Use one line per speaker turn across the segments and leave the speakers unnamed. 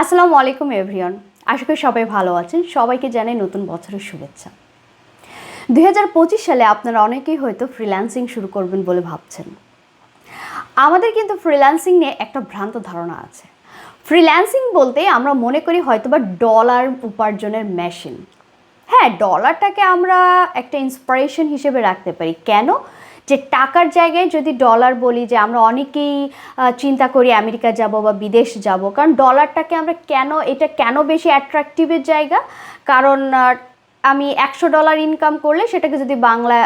আসসালামু আলাইকুম, এভরিওয়ান। আশা করি সবাই ভালো আছেন। সবাইকে জানাই নতুন বছরের শুভেচ্ছা। দু হাজার পঁচিশ সালে আপনারা অনেকেই হয়তো ফ্রিল্যান্সিং শুরু করবেন বলে ভাবছেন। আমাদের কিন্তু ফ্রিল্যান্সিং নিয়ে একটা ভ্রান্ত ধারণা আছে। ফ্রিল্যান্সিং বলতে আমরা মনে করি হয়তোবা ডলার উপার্জনের মেশিন হ্যাঁ ডলারটাকে আমরা একটা ইন্সপিরেশন হিসেবে রাখতে পারি। কেন? যে টাকার জায়গায় যদি ডলার বলি যে আমরা অনেকেই চিন্তা করি আমেরিকা যাব বা বিদেশ যাব, কারণ ডলারটাকে আমরা কেন, এটা কেন বেশি অ্যাট্রাকটিভের জায়গা? কারণ আমি একশো ডলার ইনকাম করলে সেটাকে যদি বাংলা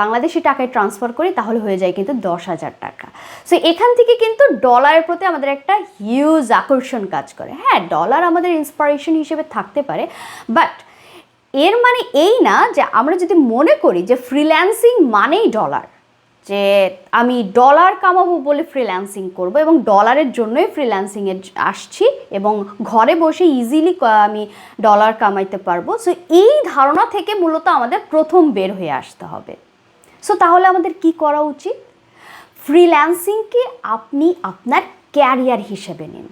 বাংলাদেশি টাকায় ট্রান্সফার করি তাহলে হয়ে যায় কিন্তু দশ হাজার টাকা। সো এখান থেকে কিন্তু ডলারের প্রতি আমাদের একটা হিউজ আকর্ষণ কাজ করে। হ্যাঁ ডলার আমাদের ইন্সপিরেশন হিসেবে থাকতে পারে বাট এর মানে এই না যে আমরা যদি মনে করি যে ফ্রিল্যান্সিং মানেই ডলার যে আমি ডলার কামাবো বলে ফ্রিল্যান্সিং করব এবং ডলারের জন্যই ফ্রিল্যান্সিংয়ে আসছি এবং ঘরে বসে ইজিলি আমি ডলার কামাইতে পারব। সো এই ধারণা থেকে মূলত আমাদের প্রথম বের হয়ে আসতে হবে। সো তাহলে আমাদের কি করা উচিত? ফ্রিল্যান্সিংকে আপনি আপনার ক্যারিয়ার হিসেবে নিন।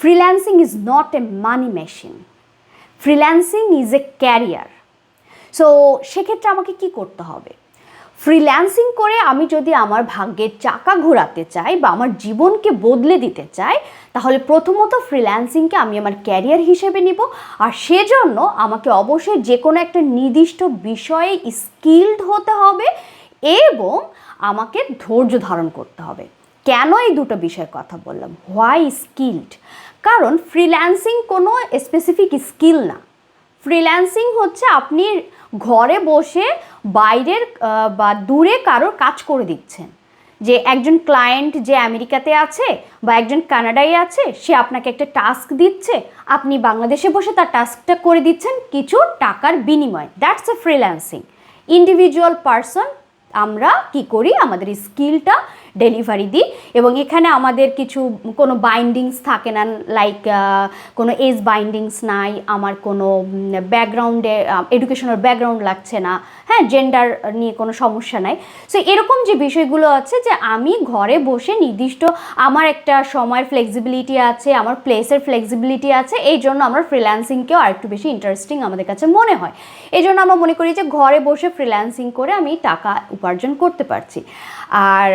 Freelancing is not a money machine freelancing is a career so সেক্ষেত্রে আমাকে কি করতে হবে? ফ্রিল্যান্সিং করে আমি যদি আমার ভাগ্যের চাকা ঘোরাতে চাই বা আমার জীবনকে বদলে দিতে চাই, তাহলে প্রথমত ফ্রিল্যান্সিংকে আমি আমার ক্যারিয়ার হিসেবে নিব। আর সেজন্য আমাকে অবশ্যই যে কোনো একটা নির্দিষ্ট বিষয়ে স্কিলড হতে হবে এবং আমাকে ধৈর্য ধারণ করতে হবে। কেন এই দুটো বিষয়ের কথা বললাম? হোয়াই স্কিলড কারণ ফ্রিল্যান্সিং কোনো স্পেসিফিক স্কিল না। ফ্রিল্যান্সিং হচ্ছে আপনি ঘরে বসে বাইরের বা দূরে কারোর কাজ করে দিচ্ছেন। যে একজন ক্লায়েন্ট যে আমেরিকাতে আছে বা একজন কানাডায় আছে, সে আপনাকে একটা টাস্ক দিচ্ছে, আপনি বাংলাদেশে বসে তার টাস্কটা করে দিচ্ছেন কিছু টাকার বিনিময়। That's a freelancing individual person আমরা কি করি? আমাদের স্কিলটা ডেলিভারি দিই। এবং এখানে আমাদের কিছু, কোনো বাইন্ডিংস থাকে না লাইক কোনো এজ বাইন্ডিংস নাই, আমার কোনো ব্যাকগ্রাউন্ডে এডুকেশনাল ব্যাকগ্রাউন্ড লাগছে না হ্যাঁ জেন্ডার নিয়ে কোনো সমস্যা নাই। সো এরকম যে বিষয়গুলো আছে যে আমি ঘরে বসে নির্দিষ্ট আমার একটা সময়ের ফ্লেক্সিবিলিটি আছে, আমার প্লেসের ফ্লেক্সিবিলিটি আছে, এই জন্য আমরা ফ্রিল্যান্সিংকেও আরেকটু বেশি ইন্টারেস্টিং আমাদের কাছে মনে হয়। এই জন্য আমরা মনে করি যে ঘরে বসে ফ্রিল্যান্সিং করে আমি টাকা করতে পারছি। আর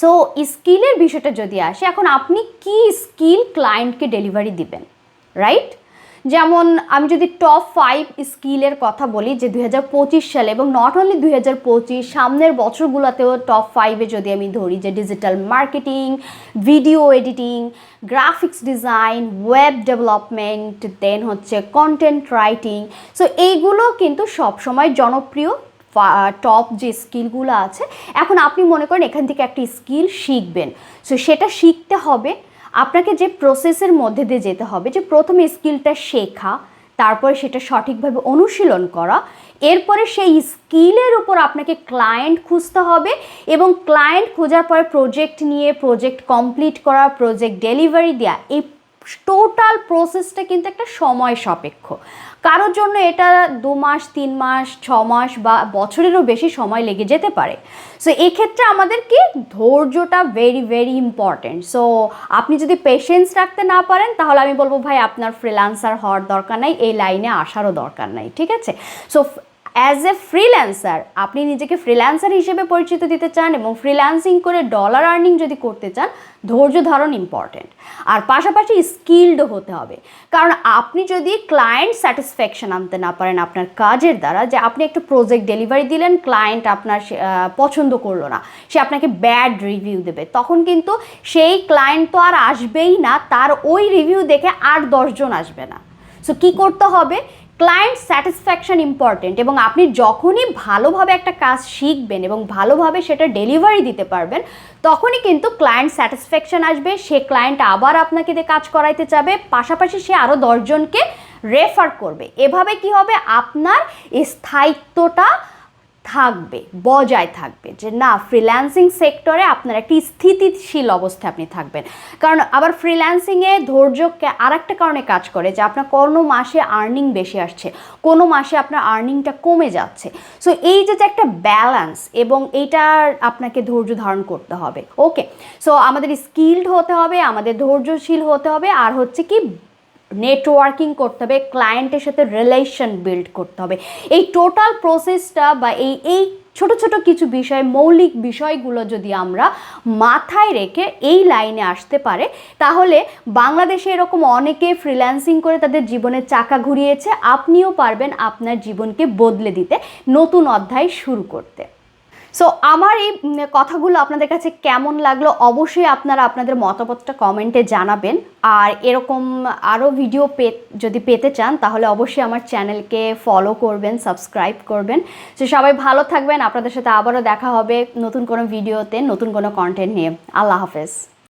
সো স্কিলের বিষয়টা যদি আসে, এখন আপনি কি স্কিল ক্লায়েন্টকে ডেলিভারি দিবেন রাইট যেমন আমি যদি টপ ফাইভ স্কিলের কথা বলি, যে দুই সালে এবং নট অনলি দুই হাজার পঁচিশ, সামনের বছরগুলোতেও টপ ফাইভে যদি আমি ধরি, যে digital marketing video editing graphics design web development then হচ্ছে কন্টেন্ট রাইটিং সো এইগুলো কিন্তু সবসময় জনপ্রিয় টপ যে স্কিলগুলো আছে, এখন আপনি মনে করেন এখান থেকে একটি স্কিল শিখবেন। সো সেটা শিখতে হবে। আপনাকে যে প্রসেসের মধ্যে দিয়ে যেতে হবে, যে প্রথমে স্কিলটা শেখা, তারপরে সেটা সঠিকভাবে অনুশীলন করা, এরপরে সেই স্কিলের উপর আপনাকে ক্লায়েন্ট খুঁজতে হবে এবং ক্লায়েন্ট খোঁজার পরে প্রজেক্ট নিয়ে প্রজেক্ট কমপ্লিট করা প্রজেক্ট ডেলিভারি দেওয়া এই টোটাল প্রসেসটা কিন্তু একটা সময় সাপেক্ষ। কারোর জন্য এটা দু মাস, তিন মাস, ছ মাস বা বছরেরও বেশি সময় লেগে যেতে পারে। সো এক্ষেত্রে আমাদের কি? ধৈর্যটা ভেরি ভেরি ইম্পর্ট্যান্ট সো আপনি যদি পেশেন্স রাখতে না পারেন, তাহলে আমি বলব, ভাই, আপনার ফ্রিল্যান্সার হওয়ার দরকার নাই, এই লাইনে আসারও দরকার নাই। ঠিক আছে? সো অ্যাজ এ ফ্রিল্যান্সার আপনি নিজেকে ফ্রিল্যান্সার হিসেবে পরিচিত দিতে চান এবং ফ্রিল্যান্সিং করে ডলার আর্নিং যদি করতে চান, ধৈর্য ধারণ ইম্পর্ট্যান্ট আর পাশাপাশি স্কিলড হতে হবে। কারণ আপনি যদি ক্লায়েন্ট স্যাটিসফ্যাকশন আনতে না পারেন আপনার কাজের দ্বারা, যে আপনি একটা প্রজেক্ট ডেলিভারি দিলেন ক্লায়েন্ট আপনার পছন্দ করল না, সে আপনাকে ব্যাড রিভিউ দেবে, তখন কিন্তু সেই ক্লায়েন্ট তো আর আসবেই না, তার ওই রিভিউ দেখে আর দশজন আসবে না। সো কী করতে হবে? ক্লায়েন্ট স্যাটিসফ্যাকশন ইম্পর্টেন্ট এবং আপনি যখনই ভালোভাবে একটা কাজ শিখবেন এবং ভালোভাবে সেটা ডেলিভারি দিতে পারবেন, তখনই কিন্তু ক্লায়েন্ট স্যাটিসফ্যাকশন আসবে, সে ক্লায়েন্ট আবার আপনাকে দিয়ে কাজ করাইতে চাবে পাশাপাশি সে আরও দশজনকে রেফার করবে। এভাবে কি হবে? আপনার স্থায়িত্বটা থাকবে, বজায় থাকবে যে না ফ্রিল্যান্সিং সেক্টরে আপনার একটি স্থিতিশীল অবস্থায় আপনি থাকবেন। কারণ আবার ফ্রিল্যান্সিংয়ে ধৈর্য আর একটা কারণে কাজ করে যে আপনার কোনো মাসে আর্নিং বেশি আসছে, কোনো মাসে আপনার আর্নিংটা কমে যাচ্ছে। সো এই যে যে একটা ব্যালেন্স এবং এইটার আপনাকে ধৈর্য ধারণ করতে হবে ওকে সো আমাদের স্কিল্ড হতে হবে, আমাদের ধৈর্যশীল হতে হবে, আর হচ্ছে কি নেটওয়ার্কিং করতে হবে ক্লায়েন্টের সাথে রিলেশন বিল্ড করতে হবে। এই টোটাল প্রসেসটা বা এই এই ছোট ছোট কিছু বিষয়, মৌলিক বিষয়গুলো যদি আমরা মাথায় রেখে এই লাইনে আসতে পারে, তাহলে বাংলাদেশে এরকম অনেকে ফ্রিল্যান্সিং করে তাদের জীবনের চাকা ঘুরিয়েছে। আপনিও পারবেন আপনার জীবনকে বদলে দিতে নতুন অধ্যায় শুরু করতে। সো আমার এই কথাগুলো আপনাদের কাছে কেমন লাগল অবশ্যই আপনারা আপনাদের মতামতটা কমেন্টে জানাবেন। আর এরকম আরও ভিডিও পে, যদি পেতে চান, তাহলে অবশ্যই আমার চ্যানেলকে ফলো করবেন সাবস্ক্রাইব করবেন। তো সবাই ভালো থাকবেন। আপনাদের সাথে আবারও দেখা হবে নতুন কোনো ভিডিওতে নতুন কোনো কন্টেন্ট নিয়ে। আল্লাহ হাফেজ।